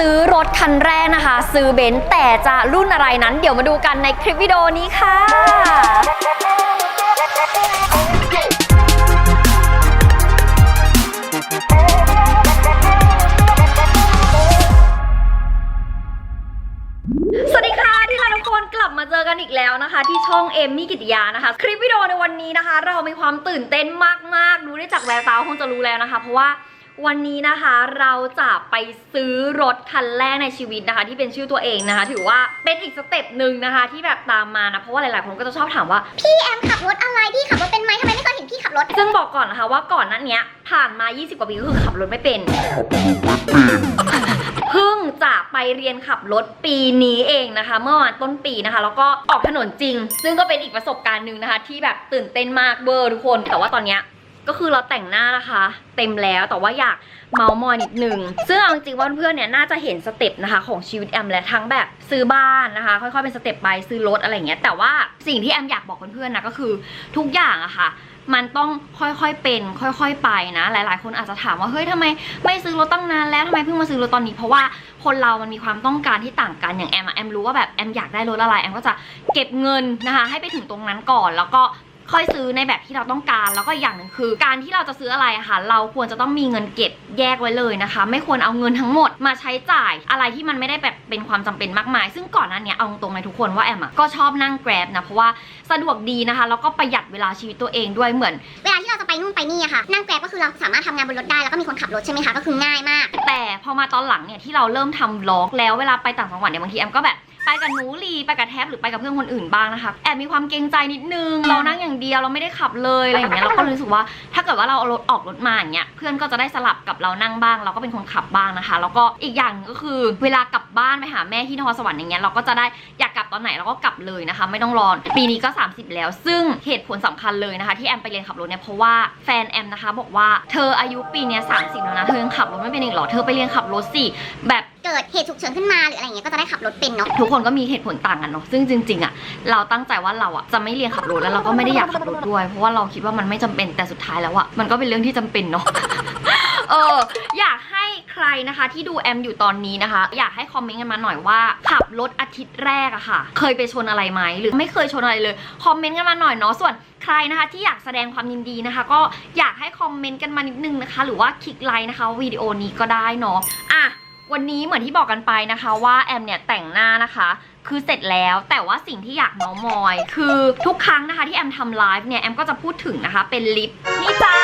ซื้อรถคันแรกนะคะ ซื้อเบนซ์แต่จะรุ่นอะไรนั้น เดี๋ยวมาดูกันในคลิปวิดีโอนี้ค่ะ สวัสดีค่ะที่เราทุกคนกลับมาเจอกันอีกแล้วนะคะ ที่ช่องเอมมี่กิติยานะคะ คลิปวิดีโอในวันนี้นะคะ เรามีความตื่นเต้นมากๆดูได้จากแววตาคงจะรู้แล้วนะคะ เพราะว่า วันนี้นะคะเราจะไปซื้อรถคันแรกในชีวิตนะคะ ที่เป็นชื่อตัวเองนะคะ ถือว่าเป็นอีกสเต็ปหนึ่งนะคะ ที่แบบตามมานะเพราะว่าหลายๆคนก็จะชอบถามว่า พี่แอมขับรถอะไรพี่ขับรถเป็นไหมทำไมไม่เคยเห็นพี่ขับรถ ซึ่งบอกก่อนนะคะว่าก่อนหนั้นเนี้ยผ่านมา 20 กว่าปีก็คือขับรถไม่เป็นเพิ่งจะไปเรียนขับรถปีนี้เองนะคะ เมื่อวันต้นปีนะคะ แล้วก็ออกถนนจริง ซึ่งก็เป็นอีกประสบการณ์หนึ่งนะคะ ที่แบบตื่นเต้นมากเบอร์ทุกคน แต่ว่าตอนเนี้ย ก็คือเราแต่งหน้านะคะ เต็มแล้วแต่ว่าอยากเมาส์มอยนิดนึงซึ่งเอาจริงๆว่าเพื่อนเนี่ยน่าจะเห็นสเต็ปนะคะของชีวิตแอมและทั้งแบบซื้อบ้านนะคะ ค่อยๆเป็นสเต็ปไปซื้อรถอะไรอย่างเงี้ยแต่ว่าสิ่งที่แอมอยากบอกเพื่อนๆนะก็คือทุกอย่างอะค่ะมันต้องค่อยๆเป็น ค่อยๆไปนะ หลายๆ คนอาจจะถามว่าเฮ้ยทำไมไม่ซื้อรถตั้งนานแล้วทำไมเพิ่งมาซื้อรถตอนนี้เพราะว่าคนเรามันมีความต้องการที่ต่างกันอย่างแอมอะแอมรู้ว่าแบบแอมอยากได้รถอะไรแอมก็จะเก็บเงินนะคะ ให้ไปถึงตรงนั้นก่อน แล้วก็ ค่อยซื้อในแบบที่เราต้องการ แล้วก็อีกอย่างหนึ่งคือ การที่เราจะซื้ออะไรอะค่ะ เราควรจะต้องมีเงินเก็บแยกไว้เลยนะคะ ไม่ควรเอาเงินทั้งหมดมาใช้จ่ายอะไรที่มันไม่ได้แบบเป็นความจำเป็นมากมาย ซึ่งก่อนหน้าเนี้ยเอาตรงๆเลยทุกคนว่าแอมอะก็ชอบนั่งแกร็บนะเพราะว่าสะดวกดีนะคะแล้วก็ประหยัดเวลาชีวิตตัวเองด้วยเหมือนเวลาที่เราจะไปนู่นไปนี่อะค่ะนั่งแกร็บก็คือเราสามารถทำงานบนรถได้แล้วก็มีคนขับรถใช่ไหมคะก็คือง่ายมาก แต่พอมาตอนหลังเนี่ยที่เราเริ่มทำบล็อกแล้วเวลาไปต่างจังหวัดเนี่ยบางทีแอมก็แบบ ไปกับหนูลีไปกับแท็บหรือไปกับเพื่อนคนอื่นบ้างนะคะแอบมีความเกรงใจนิดนึงเรานั่งอย่างเดียวเราไม่ได้ขับเลยอะไรอย่างเงี้ยเราก็รู้สึกว่า ถ้าเกิดว่าเราเอารถออกรถมาอย่างเงี้ยเพื่อนก็จะได้สลับกับเรานั่งบ้าง เราก็เป็นคนขับบ้างนะคะ แล้วก็อีกอย่างก็คือเวลากลับบ้านไปหาแม่ที่นครสวรรค์อย่างเงี้ยเราก็จะได้อยากกลับตอนไหนเราก็กลับเลยนะคะ ไม่ต้องรอปีนี้ก็ 30 แล้ว ซึ่งเหตุผลสำคัญเลยนะคะ ที่แอมไปเรียนขับรถเนี่ยเพราะว่าแฟนแอมนะคะ บอกว่าเธออายุปีเนี้ย30แล้วนะเธอยังขับรถไม่เป็นอีกเหรอเธอไปเรียนขับรถสิแบบ กิดเหตุฉุกเฉินขึ้นมาหรืออะไรเงี้ยก็จะได้ขับรถเป็นเนาะทุกคนก็มีเหตุผลต่างกันเนาะซึ่งจริงๆอะเราตั้งใจว่าเราอะจะไม่เรียนขับรถแล้วเราก็ไม่ได้อยากขับรถด้วย เพราะว่าเราคิดว่ามันไม่จำเป็นแต่สุดท้ายแล้วอะมันก็เป็นเรื่องที่จำเป็นเนาะเอออยากให้ใครนะคะที่ดูแอมอยู่ตอนนี้นะคะ อยากให้คอมเมนต์กันมาหน่อยว่า ขับรถอาทิตย์แรกอะค่ะ เคยไปชนอะไรไหมหรือไม่เคยชนอะไรเลยคอมเมนต์กันมาหน่อยเนาะส่วนใครนะคะที่อยากแสดงความยินดีนะคะ ก็อยากให้คอมเมนต์กันมานิดนึงนะคะ หรือว่าคลิกไลค์นะคะวิดีโอนี้ก็ได้เนาะอะ วันนี้เหมือนที่บอกกันไปนะคะว่าแอมเนี่ยแต่งหน้านะคะ คือเสร็จแล้วแต่ว่าสิ่งที่อยากเมาส์มอย คือทุกครั้งนะคะที่แอมทำไลฟ์เนี่ยแอมก็จะพูดถึงนะคะเป็นลิปนี่จ้า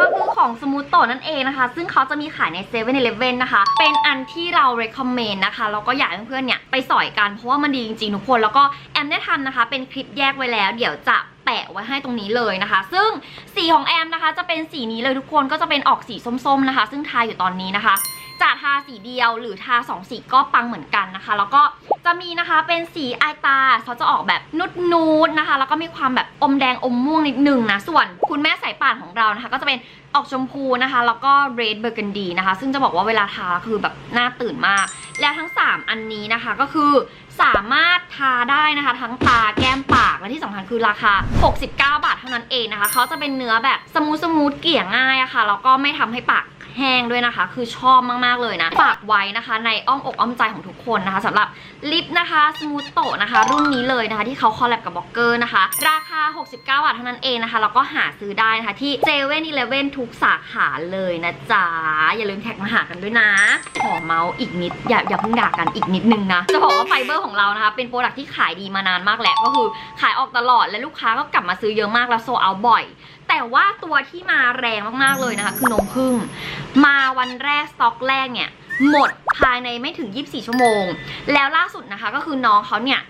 ก็คือของสมูทโตนั่นเองนะคะ ซึ่งเขาจะมีขายใน7 e เ e ่ e อนะคะ เป็นอันที่เรา recommend นะคะแล้วก็อยากให้เพื่อนๆเนี่ยไปสอยกันเพราะว่ามันดีจริงๆทุกคนแล้วก็แอมได้ทำนะคะ เป็นคลิปแยกไว้แล้ว เดี๋ยวจะแปะไว้ให้ตรงนี้เลยนะคะ ซึ่งสีของแอมนะคะ จะเป็นสีนี้เลยทุกคนก็จะเป็นออกสีส้มๆนะคะ ซึ่งทาอยู่ตอนนี้นะคะ จะทาสีเดียวหรือทาสองสีก็ปังเหมือนกันนะคะ แล้วก็จะมีนะคะเป็นสีอายตาเขาจะออกแบบนุดนูดๆนะคะ แล้วก็มีความแบบอมแดงอมม่วงนิดนึงนะ ส่วนคุณแม่สายป่านของเรานะคะ ก็จะเป็นออกชมพูนะคะ แล้วก็เรดเบอร์กันดีนะคะ ซึ่งจะบอกว่าเวลาทาคือแบบน่าตื่นมาก แล้วทั้ง 3 อันนี้นะคะก็คือสามารถทาได้นะคะ ทั้งตาแก้มปากและที่สำคัญคือราคา 69 บาทเท่านั้นเองนะคะเขาจะเป็นเนื้อแบบสมูทสมูทเกลี่ยง่ายอะค่ะแล้วก็ไม่ทำให้ปาก แห้งด้วยนะคะ คือชอบมากๆเลยนะ ฝากไว้นะคะในอ้อมอกอ้อมใจของทุกคนนะคะสำหรับลิปนะคะสมูทโตนะคะ รุ่นนี้เลยนะคะ ที่เขาคอลแลบกับบล็อกเกอร์นะคะ ราคา 69 บาทเท่านั้นเองนะคะแล้วก็หาซื้อได้นะคะ ที่เซเว่นอีเลเว่นทุกสาขาเลยนะจ๊ะ อย่าลืมแท็กมาหากันด้วยนะ ขอเมาส์อีกนิด อย่าอย่าเพิ่งด่ากันอีกนิดนึงนะ จะบอกว่าไฟเบอร์ของเรานะคะ เป็นโปรดักที่ขายดีมานานมากแหละก็คือขายออกตลอดและลูกค้าก็กลับมาซื้อเยอะมากแล้วโซเอาบ่อย แต่ว่าตัวที่มาแรงมากๆเลยนะคะ คือนมพึ่ง มาวันแรกสต็อกแรกเนี่ย หมดภายในไม่ถึง 24 ชั่วโมง แล้วล่าสุดนะคะก็คือน้องเขาเนี่ย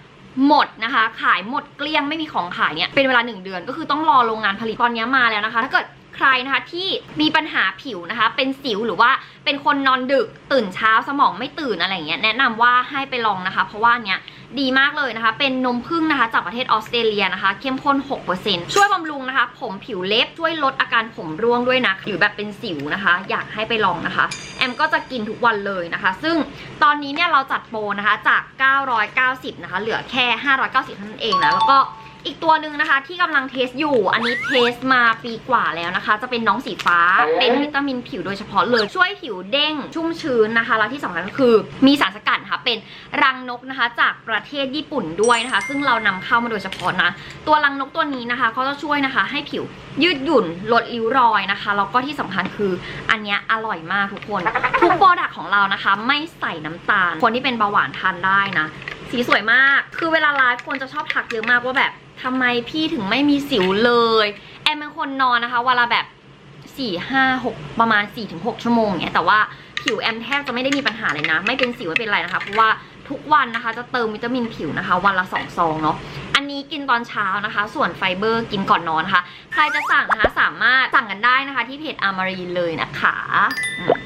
หมดนะคะ ขายหมดเกลี้ยงไม่มีของขายเนี่ยเป็นเวลา 1 เดือนก็คือต้องรอโรงงานผลิตตอนนี้มาแล้วนะคะ ถ้าเกิด ใครนะคะที่มีปัญหาผิวนะคะ เป็นสิวหรือว่าเป็นคนนอนดึกตื่นเช้าสมองไม่ตื่นอะไรเงี้ยแนะนำว่าให้ไปลองนะคะ เพราะว่าเนี้ยดีมากเลยนะคะ เป็นนมผึ้งนะคะ จากประเทศออสเตรเลียนะคะ เข้มข้น 6%ช่วยบำรุงนะคะ ผมผิวเล็บช่วยลดอาการผมร่วงด้วยนะหรือแบบเป็นสิวนะคะ อยากให้ไปลองนะคะ แอมก็จะกินทุกวันเลยนะคะ ซึ่งตอนนี้เนี่ยเราจัดโปรนะคะจาก 990 นะคะ เหลือแค่ 590เท่านั้นเองนะแล้วก็ อีกตัวหนึ่งนะคะที่กำลังเทสอยู่ อันนี้เทสมาปีกว่าแล้วนะคะ จะเป็นน้องสีฟ้า เป็นวิตามินผิวโดยเฉพาะเลยช่วยผิวเด้งชุ่มชื้นนะคะ แล้วที่สำคัญก็คือมีสารสกัดนะคะเป็นรังนกนะคะ จากประเทศญี่ปุ่นด้วยนะคะ ซึ่งเรานำเข้ามาโดยเฉพาะนะ ตัวรังนกตัวนี้นะคะเขาจะช่วยนะคะให้ผิวยืดหยุ่นลดริ้วรอยนะคะ แล้วก็ที่สำคัญคืออันเนี้ยอร่อยมากทุกคน ทุกโปรดักของเรานะคะ ไม่ใส่น้ำตาล คนที่เป็นเบาหวานทานได้นะ สีสวยมาก คือเวลาไลฟ์คนจะชอบทักเยอะมากว่าแบบ ทำไมพี่ถึงไม่มีสิวเลย แอมเป็นคนนอนนะคะเวลาแบบ4 5 6ประมาณ4-6ชั่วโมงเนี้ยแต่ว่าผิวแอมแทบจะไม่ได้มีปัญหาเลยนะ ไม่เป็นสิวไม่เป็นไรนะคะเพราะว่าทุกวันนะคะจะเติมวิตามินผิวนะคะ วันละ2ซองเนาะอันนี้กินตอนเช้านะคะ ส่วนไฟเบอร์กินก่อนนอนนะคะใครจะสั่งนะคะสามารถสั่งกันได้นะคะ ที่เพจอามารีเลยนะคะ อืม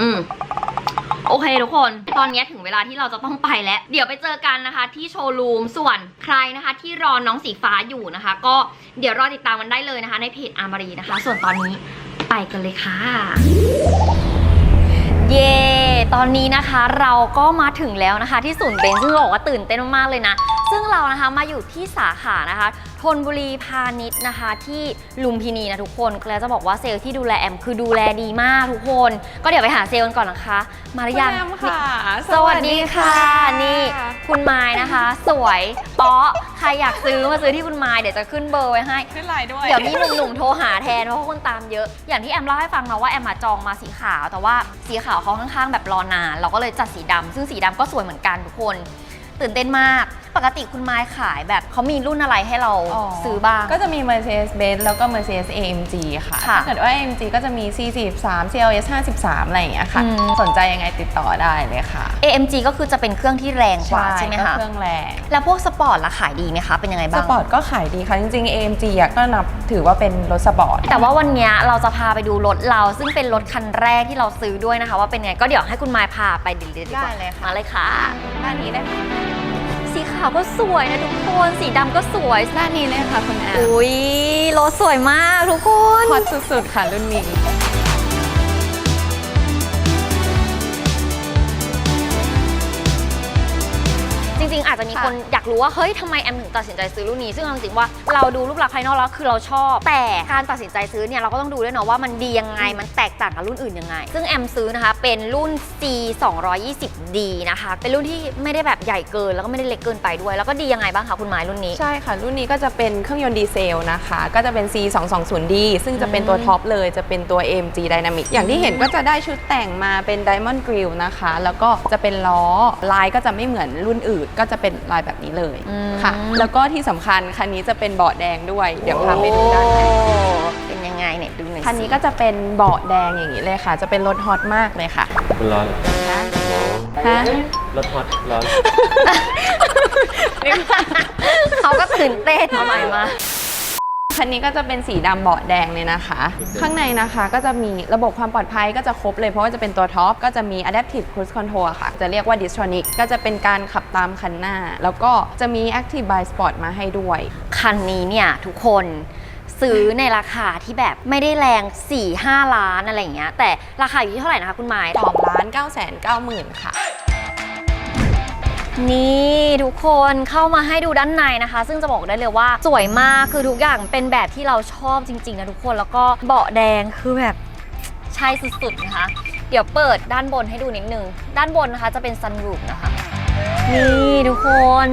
อืม โอเคทุกคน ตอนนี้ถึงเวลาที่เราจะต้องไปแล้ว เดี๋ยวไปเจอกันนะคะ ที่โชว์รูม ส่วนใครนะคะ ที่รอน้องสีฟ้าอยู่นะคะ ก็เดี๋ยวรอติดตามมันได้เลยนะคะ ในเพจอามารีนะคะ ส่วนตอนนี้ไปกันเลยค่ะ เย่ตอนนี้นะคะเราก็มาถึงแล้วนะคะ ที่ศูนย์เบนซ์ซึ่งบอกว่าตื่นเต้นมากๆเลยนะ ซึ่งเรานะคะมาอยู่ที่สาขานะคะ ธนบุรีพาณิชย์นะคะ ที่ลุมพินีนะทุกคนแล้วจะบอกว่าเซลล์ที่ดูแลแอมคือดูแลดีมากทุกคน ก็เดี๋ยวไปหาเซลล์กันก่อนนะคะ มาหรือยังคุณแอมค่ะสวัสดีค่ะ นี่คุณไม้นะคะ สวยเป๊ะใครอยากซื้อมาซื้อที่คุณไม้เดี๋ยวจะขึ้นเบอร์ไว้ให้ขึ้นไลน์ด้วย เดี๋ยวมีหนุ่มๆโทรหาแทนเพราะว่าคนตามเยอะ อย่างที่แอมเล่าให้ฟังนะว่าแอมมาจองมาสีขาว แต่ว่าสีขาวเขาค่อนข้างแบบรอนาน เราก็เลยจัดสีดำซึ่งสีดำก็สวยเหมือนกันทุกคน ตื่นเต้นมาก ปกติคุณไม้ขายแบบเขามีรุ่นอะไรให้เราซื้อบ้าง ก็จะมี Mercedes-Benz แล้วก็ Mercedes AMG ค่ะค่ะถ้าเกิดว่า AMG ก็จะมี C43 CLS 53 อะไรอย่างเงี้ยค่ะอืมสนใจยังไงติดต่อได้เลยค่ะ AMG ก็คือจะเป็นเครื่องที่แรงกว่าใช่ไหมก็คะเครื่องแรง แล้วพวกสปอร์ตล่ะขายดีไหมคะ เป็นยังไงสบ้างปอร์ตก็ขายดีค่ะ จริงๆ AMG อะก็นับถือว่าเป็นรถสปอร์ต แต่ว่าวันเนี้ยเราจะพาไปดูรถเรา ซึ่งเป็นรถคันแรกที่เราซื้อด้วยนะคะ ว่าเป็นไง ก็เดี๋ยวให้คุณไม้พาไปดีๆดีกว่าได้เลยค่ะมาเลยค่ะด้านนี้เลยค่ะ สีขาวก็สวยนะทุกคน สีดำก็สวยด้านนี้เลยค่ะคุณแอมอุ้ยรถสวยมากทุกคน ฮอตสุดๆค่ะรุ่นนี้ ริงๆ อาจจะมีคนอยากรู้ว่าเฮ้ยทำไมแอมถึงตัดสินใจซื้อรุ่นนี้ ซึ่งเอาจริงๆว่าเราดูรูปลักษณ์ภายนอกแล้วคือเราชอบ แต่การตัดสินใจซื้อเนี่ยเราก็ต้องดูด้วยเนาะว่ามันดียังไงมันแตกต่างกับรุ่นอื่นยังไง ซึ่งแอมซื้อนะคะเป็นรุ่น C 2 2 0 D นะคะเป็นรุ่นที่ไม่ได้แบบใหญ่เกิน แล้วก็ไม่ได้เล็กเกินไปด้วย แล้วก็ดียังไงบ้างคะคุณไม้รุ่นนี้ ใช่ค่ะ รุ่นนี้ก็จะเป็นเครื่องยนต์ดีเซลนะคะ ก็จะเป็น C 2 2 0 D ซึ่งจะเป็นตัวท็อปเลยจะเป็นตัว AMG Dynamic อย่างที่เห็นก็จะได้ชุดแต่งมาเป็น Diamond Grill นะคะ แล้วก็จะเป็นล้อลายก็จะไม่เหมือนรุ่นอื่นก็จะเป็นลายแบบนี้เลยอืมค่ะ แล้วก็ที่สำคัญคันนี้จะเป็นเบาะแดงด้วย เดี๋ยวพาไปดูด้านในโอ้เป็นยังไงเนี่ยดูหน่อยสิคันนี้ก็จะเป็นเบาะแดงอย่างนี้เลยค่ะ จะเป็นรถฮอตมากเลยค่ะมันร้อนเหรอฮะรถฮอตร้อนเขาก็ตื่นเต้นเอาใหม่มา คันนี้ก็จะเป็นสีดำเบาะแดงเลยนะคะ ข้างในนะคะก็จะมีระบบความปลอดภัยก็จะครบเลยเพราะว่าจะเป็นตัวท็อปก็จะมี Adaptive Cruise Control ค่ะ จะเรียกว่า Distronic ก็จะเป็นการขับตามคันหน้า แล้วก็จะมี Active by Sport มาให้ด้วย คันนี้เนี่ยทุกคนซื้อในราคาที่แบบไม่ได้แรง 4-5 ล้านอะไรอย่างเงี้ยแต่ราคาอยู่ที่เท่าไหร่นะคะคุณไม้2ล้าน9แสน9หมื่นค่ะ นี่ทุกคนเข้ามาให้ดูด้านในนะคะ ซึ่งจะบอกได้เลยว่าสวยมากคือทุกอย่างเป็นแบบที่เราชอบจริงๆนะทุกคนแล้วก็เบาะแดงคือแบบใช่สุดๆนะคะ เดี๋ยวเปิดด้านบนให้ดูนิดนึง ด้านบนนะคะจะเป็นซันรูฟนะคะ นี่ทุกคน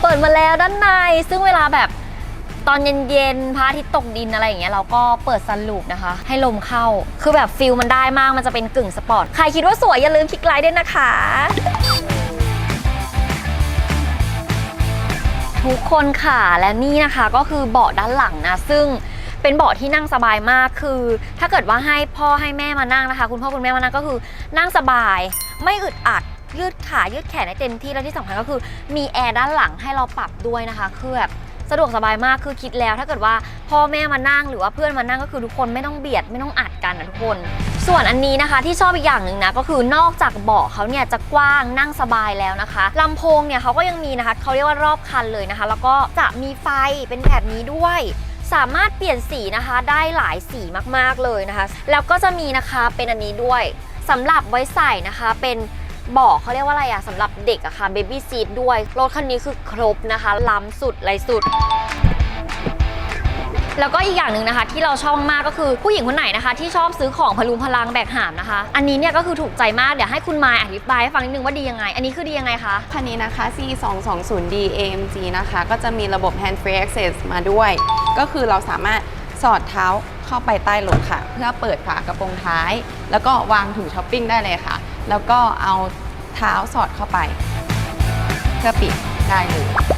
เปิดมาแล้วด้านใน ซึ่งเวลาแบบตอนเย็นๆพระอาทิตย์ตกดินอะไรอย่างเงี้ยเราก็เปิดซันลูปนะคะ ให้ลมเข้า คือแบบฟิลมันได้มากมันจะเป็นกึ่งสปอร์ต ใครคิดว่าสวยอย่าลืมคลิกไลค์ด้วยนะคะ ทุกคนค่ะและนี่นะคะก็คือเบาะด้านหลังนะซึ่งเป็นเบาะที่นั่งสบายมากคือ ถ้าเกิดว่าให้พ่อให้แม่มานั่งนะคะ คุณพ่อคุณแม่มานั่งก็คือนั่งสบาย ไม่อึดอัดยืดขายืดแขนได้เต็มที่แล้วที่สำคัญก็คือ มีแอร์ด้านหลังให้เราปรับด้วยนะคะคือแบบสะดวกสบายมากคือคิดแล้ว ถ้าเกิดว่าพ่อแม่มานั่งหรือว่าเพื่อนมานั่งก็คือทุกคนไม่ต้องเบียดไม่ต้องอัดกันนะทุกคน ส่วนอันนี้นะคะที่ชอบอีกอย่างหนึ่งนะก็คือนอกจากเบาะเขาเนี่ยจะกว้างนั่งสบายแล้วนะคะลำโพงเนี่ยเขาก็ยังมีนะคะเขาเรียกว่ารอบคันเลยนะคะ แล้วก็จะมีไฟเป็นแบบนี้ด้วยสามารถเปลี่ยนสีนะคะได้หลายสีมากๆเลยนะคะ แล้วก็จะมีนะคะเป็นอันนี้ด้วยสำหรับไว้ใส่นะคะเป็นเบอกเขาเรียกว่าอะไรอะสำหรับเด็กอะค่ะเบบี้ซีทด้วยรถคันนี้คือครบนะคะ ล้ำสุดไรสุด แล้วก็อีกอย่างหนึ่งนะคะ ที่เราชอบมากก็คือผู้หญิงคนไหนนะคะ ที่ชอบซื้อของพลุงพลังแบกหามนะคะ อันนี้เนี่ยก็คือถูกใจมากเดี๋ยวให้คุณมายอธิบายให้ฟังนิดนึงว่าดียังไง อันนี้คือดียังไงคะคันนี้นะคะ C 2 2 0 D AMG นะคะ ก็จะมีระบบ hand free access มาด้วย ก็คือเราสามารถสอดเท้าเข้าไปใต้รถค่ะ เพื่อเปิดฝากระโปรงท้าย แล้วก็วางถุงช้อปปิ้งได้เลยค่ะ แล้วก็เอาเท้าสอดเข้าไป เพื่อปิดได้เลย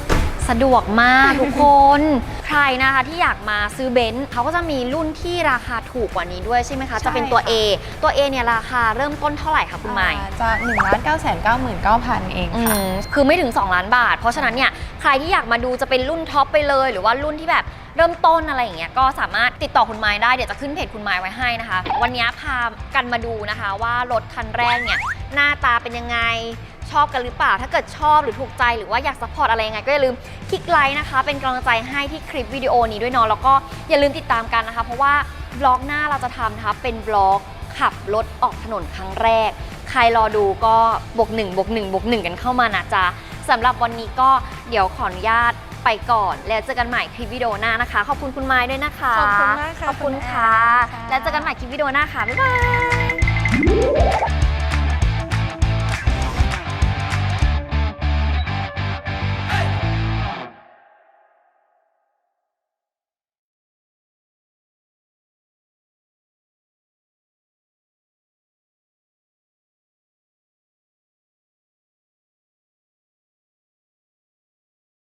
สะดวกมากทุกคน ใครนะคะที่อยากมาซื้อเบนซ์เขาก็จะมีรุ่นที่ราคาถูกกว่านี้ด้วยใช่ไหมคะใช่จะเป็นตัวค่ะ A ตัว A เนี่ยราคาเริ่มต้นเท่าไหร่คะคุณไมค์อ่าจะ1 9 9 9 9 0 0เองอืค่ะ มคือไม่ถึง 2 ล้านบาท เพราะฉะนั้นเนี่ยใครที่อยากมาดูจะเป็นรุ่นท็อปไปเลย หรือว่ารุ่นที่แบบเริ่มต้นอะไรอย่างเงี้ยก็สามารถติดต่อคุณไม้ได้เดี๋ยวจะขึ้นเพจคุณไม้ไว้ให้นะคะ วันนี้พากันมาดูนะคะว่ารถคันแรกเนี่ยหน้าตาเป็นยังไง ชอบกันหรือเปล่า ถ้าเกิดชอบหรือถูกใจหรือว่าอยากซัพพอร์ตอะไรยังไงก็อย่าลืมคลิกไลค์นะคะ เป็นกำลังใจให้ที่คลิปวิดีโอนี้ด้วยเนาะแล้วก็อย่าลืมติดตามกันนะคะ เพราะว่าบล็อกหน้าเราจะทำนะคะเป็นบล็อกขับรถออกถนนครั้งแรก ใครรอดูก็บวกหนึ่งบวกหนึ่งบวกหนึ่งกันเข้ามานะจ๊ะสำหรับวันนี้ก็เดี๋ยวขออนุญาตไปก่อน แล้วเจอกันใหม่คลิปวิดีโอหน้านะคะ ขอบคุณคุณไม้ด้วยนะคะ ขอบคุณมากค่ะขอบคุณคุณแอนค่ะค่ะ แล้วเจอกันใหม่คลิปวิดีโอหน้าค่ะ บ๊ายบาย